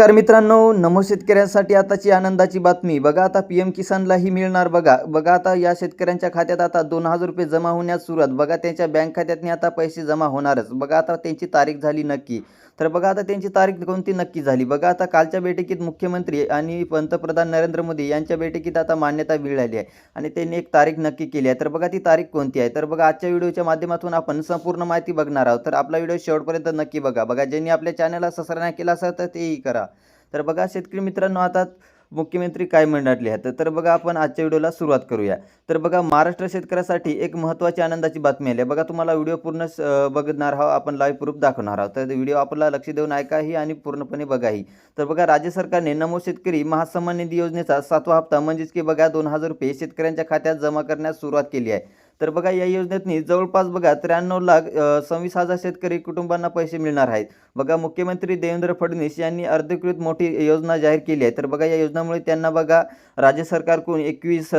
नमस्कार मित्रांनो नमो शेतकऱ्यांसाठी आताची आनंदाची बातमी. बघा आता पी एम किसानलाही मिळणार बघा. बघा आता या शेतकऱ्यांच्या खात्यात आता दोन हजार रुपये जमा होण्यास सुरुवात. बघा त्यांच्या बँक खात्यातनी आता पैसे जमा होणारच. बघा आता त्यांची तारीख झाली नक्की. तर बघा आता त्यांची तारीख कोणती नक्की झाली? बघा आता कालच्या बैठकीत मुख्यमंत्री आणि पंतप्रधान नरेंद्र मोदी यांच्या बैठकीत आता मान्यता मिळाली आहे आणि त्यांनी एक तारीख नक्की केली आहे. तर बघा ती तारीख कोणती आहे? तर बघा आजच्या व्हिडिओच्या माध्यमातून आपण संपूर्ण माहिती बघणार आहोत. तर आपला व्हिडिओ शेवटपर्यंत नक्की बघा. बघा ज्यांनी आपल्या चॅनलला सबस्क्राईब नाही केला असेल तर तेही करा. तर बघा शेतकरी मित्रांनो आता मुख्यमंत्री काय म्हणले आहेत? तर बघा आपण आजच्या व्हिडिओला सुरुवात करूया. तर बघा महाराष्ट्र शेतकऱ्यासाठी एक महत्त्वाची आनंदाची बातमी आली आहे. बघा तुम्हाला व्हिडिओ पूर्ण बघणार आहोत आपण लाईव्ह प्रूफ दाखवणार आहोत. तर व्हिडिओ आपल्याला लक्ष देऊन ऐकाही आणि पूर्णपणे बघाही तर बघा राज्य सरकारने नमो शेतकरी महासन्मान निधी योजनेचा सातवा हप्ता म्हणजेच की बघा दोन हजार रुपये शेतकऱ्यांच्या खात्यात जमा करण्यास सुरुवात केली आहे. तर बघा या योजनेतनी जवळपास बघा त्र्याण्णव लाख सव्वीस हजार शेतकरी कुटुंबांना पैसे मिळणार आहेत. बघा मुख्यमंत्री देवेंद्र फडणवीस यांनी अर्धकृत मोठी योजना जाहीर केली आहे. तर बघा या योजनेमुळे त्यांना बघा राज्य सरकारकडून एकवीस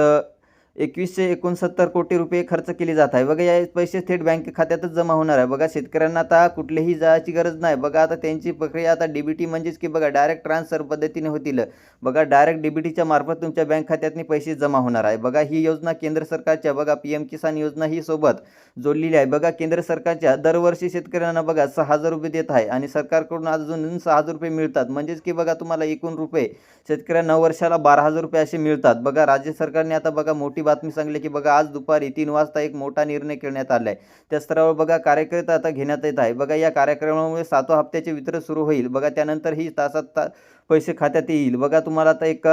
एकवीसशे एकोणसत्तर कोटी रुपये खर्च केले जात आहे. बघा या पैसे थेट बँक खात्यातच जमा होणार आहे. बघा शेतकऱ्यांना आता कुठलीही जायची गरज नाही. बघा आता त्यांची प्रक्रिया आता डी बी टी म्हणजेच की बघा डायरेक्ट ट्रान्सफर पद्धतीने होतील. बघा डायरेक्ट डी बी टीच्या मार्फत तुमच्या बँक खात्यातनी पैसे जमा होणार आहे. बघा ही योजना केंद्र सरकारच्या बघा पी एम किसान योजना ही सोबत जोडलेली आहे. बघा केंद्र सरकारच्या दरवर्षी शेतकऱ्यांना बघा सहा हजार रुपये देत आहे आणि सरकारकडून अजून सहा हजार रुपये मिळतात. म्हणजेच की बघा तुम्हाला एकूण रुपये शेतकऱ्यांना वर्षाला बारा हजार रुपये असे मिळतात. बघा राज्य सरकारने आता बघा मोठी बातमी सांगली की बघा आज दुपारी तीन वाजता एक मोठा निर्णय घेण्यात आला आहे त्या स्तरावर बघा कार्यकर्ता आता घेण्यात येत आहे. बघा या कार्यक्रमामुळे सातव्या हप्त्याचे वितरण सुरू होईल. बघा त्यानंतर ही तासात ता पैसे खात्यात येईल. बघा तुम्हाला आता एक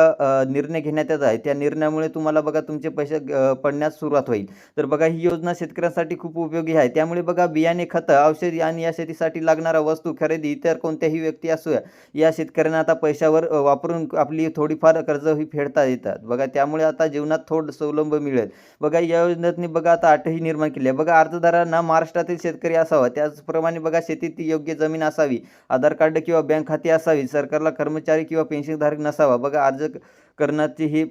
निर्णय घेण्यात येत आहे. त्या निर्णयामुळे तुम्हाला बघा तुमचे पैसे पडण्यास सुरुवात होईल. तर बघा ही योजना शेतकऱ्यांसाठी खूप उपयोगी आहे. त्यामुळे बघा बियाणे खतं औषधी आणि या शेतीसाठी लागणारा वस्तू खरेदी इतर कोणत्याही व्यक्ती असू या शेतकऱ्यांना आता पैशावर वापरून आपली थोडीफार कर्ज ही फेडता येतात. बघा त्यामुळे आता जीवनात थोडं स्वलंब मिळेल. बघा या योजनेतनी बघा आता आठही निर्माण केली आहे. बघा अर्जदारांना महाराष्ट्रातील शेतकरी असावा. त्याचप्रमाणे बघा शेतीत योग्य जमीन असावी आधार कार्ड किंवा बँक खाती असावी सरकारला कर्मचारी किंवा पेन्शनधारक नसावा. बघा अर्ज क- करण्याची ही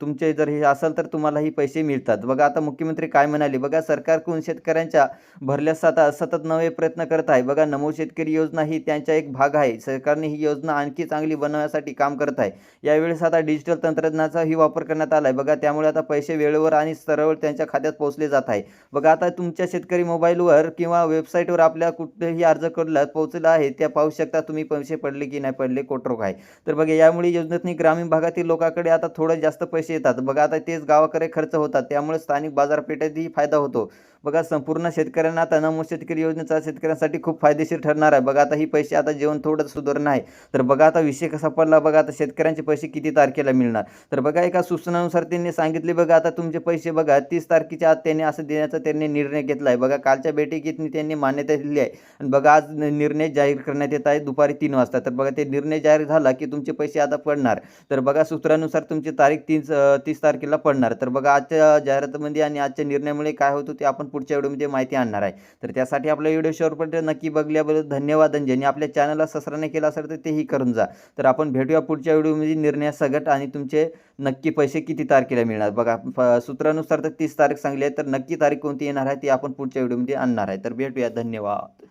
तुमचे जर हे असेल तर तुम्हाला ही पैसे मिळतात. बघा आता मुख्यमंत्री काय म्हणाले? बघा सरकारकडून शेतकऱ्यांच्या भरल्यास आता सतत नवे प्रयत्न करत आहे. बघा नमो शेतकरी योजना ही त्यांचा एक भाग आहे. सरकारने ही योजना आणखी चांगली बनवण्यासाठी काम करत आहे. यावेळेस आता डिजिटल तंत्रज्ञानाचाही वापर करण्यात आला आहे बघा त्यामुळे आता पैसे वेळेवर आणि सरळ त्यांच्या खात्यात पोहोचले जात आहे. बघा आता तुमच्या शेतकरी मोबाईलवर किंवा वेबसाईटवर आपल्या कुठेही अर्ज करला पोहोचला आहे त्या पाहू शकता तुम्ही पैसे पडले की नाही पडले कोटरोक आहे. तर बघा यामुळे योजनेतनी ग्रामीण भागातील लोकांकडे आता थोडं जास्त पैसे येतात. बघा आता तेच गावाकडे खर्च होतात. त्यामुळे स्थानिक बाजारपेठेतही फायदा होतो. बघा संपूर्ण शेतकऱ्यांना आता नमो शेतकरी योजनेचा शेतकऱ्यांसाठी खूप फायदेशीर ठरणार आहे. बघा आता ही पैसे आता जेवण थोडं सुधारणं आहे. तर बघा आता विषय कसा पडला बघा आता शेतकऱ्यांचे पैसे किती तारखेला मिळणार? तर बघा एका सूचनानुसार त्यांनी सांगितले बघा आता तुमचे पैसे बघा तीस तारखेच्या आत त्यांनी असं देण्याचा त्यांनी निर्णय घेतला आहे. बघा कालच्या बैठकीत त्यांनी मान्यता दिली आहे. आणि बघा आज निर्णय जाहीर करण्यात येत आहे दुपारी तीन वाजता. तर बघा ते निर्णय जाहीर झाला की तुमचे पैसे आता पडणार. तर बघा सूत्रानुसार तुमची तारीख तीस तीस तारखेला पडणार. तर बघा आजच्या जाहिरातीमध्ये आणि आजच्या निर्णयामुळे काय होतं ते आपण पुढच्या व्हिडिओमध्ये माहिती आणणार आहे. तर त्यासाठी आपला व्हिडिओ शेवटपर्यंत नक्की बघल्याबद्दल धन्यवाद. आणि ज्यांनी आपल्या चॅनलला सबस्क्राईब नाही केला असेल तर तेही करून जा. तर आपण भेटूया पुढच्या व्हिडिओमध्ये निर्णयासकट आणि तुमचे नक्की पैसे किती तारखेला मिळणार. बघा सूत्रानुसार तर तीस तारीख सांगली आहे तर नक्की तारीख कोणती येणार आहे ती आपण पुढच्या व्हिडिओमध्ये आणणार आहे. तर भेटूया. धन्यवाद.